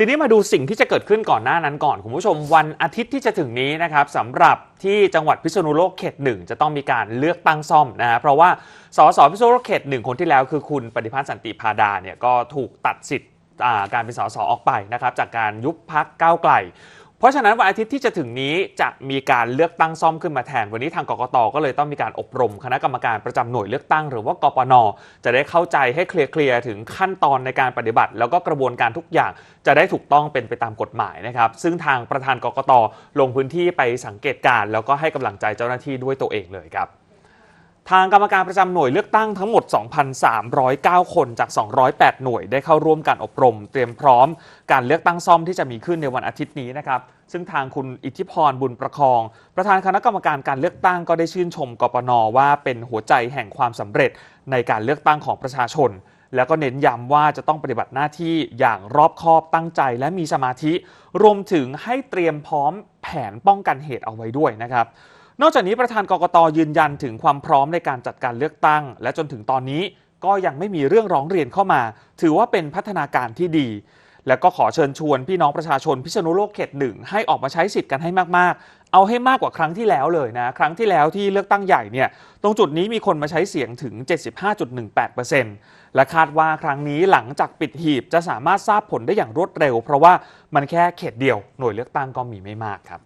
ทีนี้มาดูสิ่งที่จะเกิดขึ้นก่อนหน้านั้นก่อน คุณผู้ชมวันอาทิตย์ที่จะถึงนี้นะครับสำหรับที่จังหวัดพิษณุโลกเขตหนึ่งจะต้องมีการเลือกตั้งซ่อมนะฮะเพราะว่าสสพิษณุโลกเขตหนึ่งคนที่แล้วคือคุณปฏิพัฒน์สันติพาดาเนี่ยก็ถูกตัดสิทธิ์การเป็นสสออกไปนะครับจากการยุบพักก้าวไกล เพราะฉะนั้นวันอาทิตย์ที่จะถึงนี้จะมีการเลือกตั้งซ่อมขึ้นมาแทน วันนี้ทางกกตก็เลยต้องมีการอบรม คณะกรรมการประจำหน่วยเลือกตั้งหรือว่ากปน จะได้เข้าใจให้เคลียร์ๆถึงขั้นตอนในการปฏิบัติ แล้วก็กระบวนการทุกอย่างจะได้ถูกต้องเป็นไปตามกฎหมายนะครับ ซึ่งทางประธานกกตลงพื้นที่ไปสังเกตการแล้วก็ให้กำลังใจเจ้าหน้าที่ด้วยตัวเองเลยครับ ทางกรรมการประจำหน่วยเลือกตั้งทั้งหมด 2,309 คนจาก 208 หน่วยได้เข้าร่วมการอบรม เตรียมพร้อมการเลือกตั้งซ่อมที่จะมีขึ้นในวันอาทิตย์นี้นะครับ ซึ่งทางคุณอิทธิพรบุญประคอง ประธานคณะกรรมการการเลือกตั้งก็ได้ชื่นชมกปนว่าเป็นหัวใจแห่งความสำเร็จในการเลือกตั้งของประชาชน แล้วก็เน้นย้ำว่าจะต้องปฏิบัติหน้าที่อย่างรอบคอบตั้งใจและมีสมาธิ รวมถึงให้เตรียมพร้อมแผนป้องกันเหตุเอาไว้ด้วยนะครับ นอกจากนี้ประธานกกตยืนยันถึงความพร้อมในการจัดการเลือกตั้ง และจนถึงตอนนี้ก็ยังไม่มีเรื่องร้องเรียนเข้ามา ถือว่าเป็นพัฒนาการที่ดี และก็ขอเชิญชวนพี่น้องประชาชนพิษณุโลกเขตหนึ่งให้ออกมาใช้สิทธิ์กันให้มากๆ เอาให้มากกว่าครั้งที่แล้วเลยนะ ครั้งที่แล้วที่เลือกตั้งใหญ่เนี่ย ตรงจุดนี้มีคนมาใช้เสียงถึง 75.18%และคาดว่าครั้งนี้หลังจากปิดหีบจะสามารถทราบผลได้อย่างรวดเร็ว เพราะว่ามันแค่เขตเดียวหน่วยเลือกตั้งก็มีไม่มากครับ